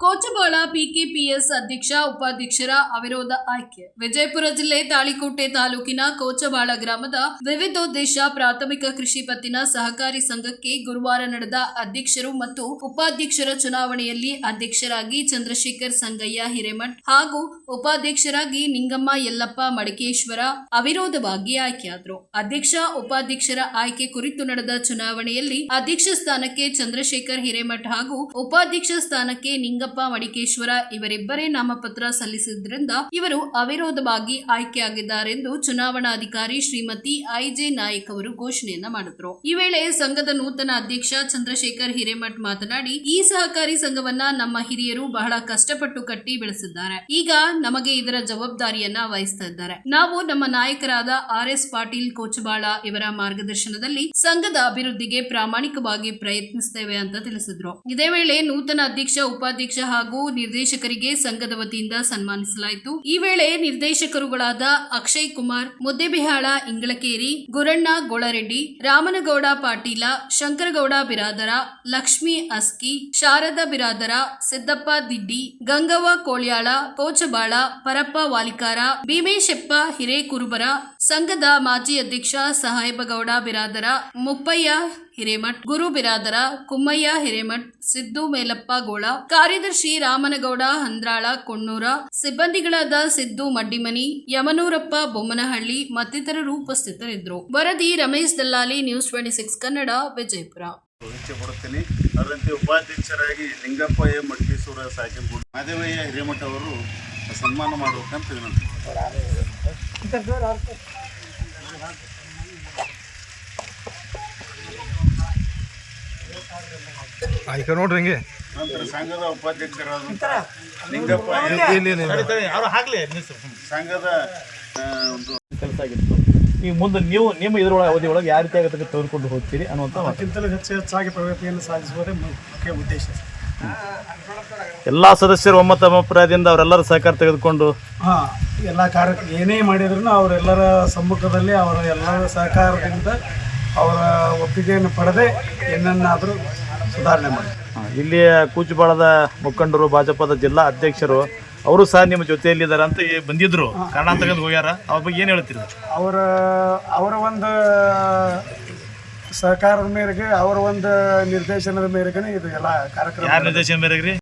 ಕೋಚಬಾಳ PKPS ಅಧ್ಯಕ್ಷ ಉಪಾಧ್ಯಕ್ಷರ ಅವಿರೋಧ ಆಯ್ಕೆ. ವಿಜಯಪುರ ಜಿಲ್ಲೆ ತಾಳಿಕೋಟೆ ತಾಲೂಕಿನ ಕೋಚಬಾಳ ಗ್ರಾಮದ ವಿವಿಧೋದ್ದೇಶ ಪ್ರಾಥಮಿಕ ಕೃಷಿ ಪತ್ತಿನ ಸಹಕಾರಿ ಸಂಘಕ್ಕೆ ಗುರುವಾರ ನಡೆದ ಅಧ್ಯಕ್ಷರು ಮತ್ತು ಉಪಾಧ್ಯಕ್ಷರ ಚುನಾವಣೆಯಲ್ಲಿ ಅಧ್ಯಕ್ಷರಾಗಿ ಚಂದ್ರಶೇಖರ್ ಸಂಗಯ್ಯ ಹಿರೇಮಠ್ ಹಾಗೂ ಉಪಾಧ್ಯಕ್ಷರಾಗಿ ನಿಂಗಮ್ಮ ಯಲ್ಲಪ್ಪ ಮಡಿಕೇಶ್ವರ ಅವಿರೋಧವಾಗಿ ಆಯ್ಕೆಯಾದರು. ಅಧ್ಯಕ್ಷ, ಉಪಾಧ್ಯಕ್ಷರ ಆಯ್ಕೆ ಕುರಿತು ನಡೆದ ಚುನಾವಣೆಯಲ್ಲಿ ಅಧ್ಯಕ್ಷ ಸ್ಥಾನಕ್ಕೆ ಚಂದ್ರಶೇಖರ್ ಹಿರೇಮಠ್ ಹಾಗೂ ಉಪಾಧ್ಯಕ್ಷ ಸ್ಥಾನಕ್ಕೆ ನಿಂಗಪ್ಪ ಮಡಿಕೇಶ್ವರ ಇವರಿಬ್ಬರೇ ನಾಮಪತ್ರ ಸಲ್ಲಿಸಿದ್ರಿಂದ ಇವರು ಅವಿರೋಧವಾಗಿ ಆಯ್ಕೆಯಾಗಿದ್ದಾರೆಂದು ಚುನಾವಣಾಧಿಕಾರಿ ಶ್ರೀಮತಿ ಐಜೆ ನಾಯಕ್ ಅವರು ಘೋಷಣೆಯನ್ನ ಮಾಡಿದ್ರು. ಈ ವೇಳೆ ಸಂಘದ ನೂತನ ಅಧ್ಯಕ್ಷ ಚಂದ್ರಶೇಖರ್ ಹಿರೇಮಠ್ ಮಾತನಾಡಿ, ಈ ಸಹಕಾರಿ ಸಂಘವನ್ನ ನಮ್ಮ ಹಿರಿಯರು ಬಹಳ ಕಷ್ಟಪಟ್ಟು ಕಟ್ಟಿ ಬೆಳೆಸಿದ್ದಾರೆ. ಈಗ ನಮಗೆ ಇದರ ಜವಾಬ್ದಾರಿಯನ್ನ ವಹಿಸ್ತಾ ಇದ್ದಾರೆ. ನಾವು ನಮ್ಮ ನಾಯಕರಾದ ಆರ್ ಎಸ್ ಪಾಟೀಲ್ ಕೋಚಬಾಳ ಇವರ ಮಾರ್ಗದರ್ಶನದಲ್ಲಿ ಸಂಘದ ಅಭಿವೃದ್ಧಿಗೆ ಪ್ರಾಮಾಣಿಕವಾಗಿ ಪ್ರಯತ್ನಿಸುತ್ತೇವೆ ಅಂತ ತಿಳಿಸಿದ್ರು. ಇದೇ ವೇಳೆ ನೂತನ ಅಧ್ಯಕ್ಷ, ಉಪಾಧ್ಯಕ್ಷ ಹಾಗೂ ನಿರ್ದೇಶಕರಿಗೆ ಸಂಘದ ವತಿಯಿಂದ ಸನ್ಮಾನಿಸಲಾಯಿತು. ಈ ವೇಳೆ ನಿರ್ದೇಶಕರುಗಳಾದ ಅಕ್ಷಯ್ ಕುಮಾರ್, ಮುದ್ದೆಬಿಹಾಳ ಇಂಗಳಕೇರಿ ಗುರಣ್ಣ ಗೋಳರೆಡ್ಡಿ, ರಾಮನಗೌಡ ಪಾಟೀಲ, ಶಂಕರಗೌಡ ಬಿರಾದರ, ಲಕ್ಷ್ಮಿ ಅಸ್ಕಿ, ಶಾರದಾ ಬಿರಾದರ, ಸಿದ್ದಪ್ಪ ದಿಡ್ಡಿ, ಗಂಗವ್ವ ಕೋಳ್ಯಾಳ ಕೋಚಬಾಳ ಪರಪ್ಪ ವಾಲಿಕಾರ, ಭೀಮೇಶಪ್ಪ ಹಿರೇಕುರುಬರ, ಸಂಘದ ಮಾಜಿ ಅಧ್ಯಕ್ಷ ಸಹಾಯಬಗೌಡ ಬಿರಾದರ, ಮುಪ್ಪಯ್ಯ ಹಿರೇಮಠ್, ಗುರು ಬಿರಾದರ, ಕುಮ್ಮಯ್ಯ ಹಿರೇಮಠ್, ಸಿದ್ದು ಮೇಲಪ್ಪ ಗೋಳ, ಕಾರ್ಯದರ್ಶಿ ರಾಮನಗೌಡ ಹಂದ್ರಾಳ ಕೊಣ್ಣೂರ ಸಿಬ್ಬಂದಿಗಳಾದ ಸಿದ್ದು ಮಡ್ಡಿಮನಿ ಯಮನೂರಪ್ಪ ಬೊಮ್ಮನಹಳ್ಳಿ ಮತ್ತಿತರರು ಉಪಸ್ಥಿತರಿದ್ದರು. ವರದಿ Ramesh Dallali news twenty six Kannada Vijayapura. ಇಚ್ಛೆ ಪಡುತ್ತೇನೆ ಅದರಂತೆ ಉಪಾಧ್ಯಕ್ಷರಾಗಿ ಲಿಂಗಪ್ಪ ಎ. ಮಡ್ಗೇಶ್ವರ ಸಾಕಿನ್ ಮಾದೇವಯ್ಯ ಹಿರೇಮಠ ಅವರು ಸನ್ಮಾನ ಮಾಡಬೇಕಂತ ವಿನಂತಿ. ಆಯ್ಕೆ ನೋಡ್ರಿ ಹಿಂಗೆ. ನಂತರ ಸಂಘದ ಉಪಾಧ್ಯಕ್ಷರಾದಂಥ ಲಿಂಗಪ್ಪ ಸಂಘದ ಒಂದು ಕೆಲಸ ಆಗಿತ್ತು. ನೀವು ಮುಂದೆ ನೀವು ನಿಮ್ಮ ಇದರೊಳಗೆ ಅವಧಿ ಒಳಗೆ ಯಾವ ರೀತಿ ಆಗುತ್ತೆ ತೆಗೆದುಕೊಂಡು ಹೋಗ್ತೀರಿ ಅನ್ನುವಂಥ. ಅದಕ್ಕಿಂತಲೂ ಹೆಚ್ಚು ಹೆಚ್ಚಾಗಿ ಪ್ರಗತಿಯನ್ನು ಸಾಧಿಸುವುದೇ ಮುಖ್ಯ ಉದ್ದೇಶ. ಎಲ್ಲ ಸದಸ್ಯರು ಒಮ್ಮತ ಅಭಿಪ್ರಾಯದಿಂದ ಅವರೆಲ್ಲರ ಸಹಕಾರ ತೆಗೆದುಕೊಂಡು ಹಾಂ ಎಲ್ಲ ಕಾರ್ಯ ಏನೇ ಮಾಡಿದ್ರು ಅವರೆಲ್ಲರ ಸಮ್ಮುಖದಲ್ಲಿ ಅವರ ಎಲ್ಲರ ಸಹಕಾರದಿಂದ ಅವರ ಒಪ್ಪಿಗೆಯನ್ನು ಪಡೆದೇ ಏನನ್ನಾದರೂ ಸುಧಾರಣೆ ಮಾಡಿ. ಇಲ್ಲಿಯ ಕೂಚುಬಾಳದ ಮುಖಂಡರು ಭಾಜಪದ ಜಿಲ್ಲಾ ಅಧ್ಯಕ್ಷರು ಅವರು ಸಹ ನಿಮ್ಮ ಜೊತೆಯಲ್ಲಿದ್ದಾರೆ ಅಂತ ಈ ಬಂದಿದ್ರು. ಕಾರಣ ತಗೊಂಡು ಹೋಗ್ಯಾರ. ಅವ್ರ ಬಗ್ಗೆ ಏನು ಹೇಳ್ತೀರಿ? ಅವರ ಅವರ ಒಂದು ಸಹಕಾರದ ಮೇರೆಗೆ ಅವರ ಒಂದು ನಿರ್ದೇಶನದ ಮೇರೆಗೆ ಇದು ಎಲ್ಲ ಕಾರ್ಯಕ್ರಮ ಯಾರ ನಿರ್ದೇಶನ ಮೇರೆಗೆ ರೀ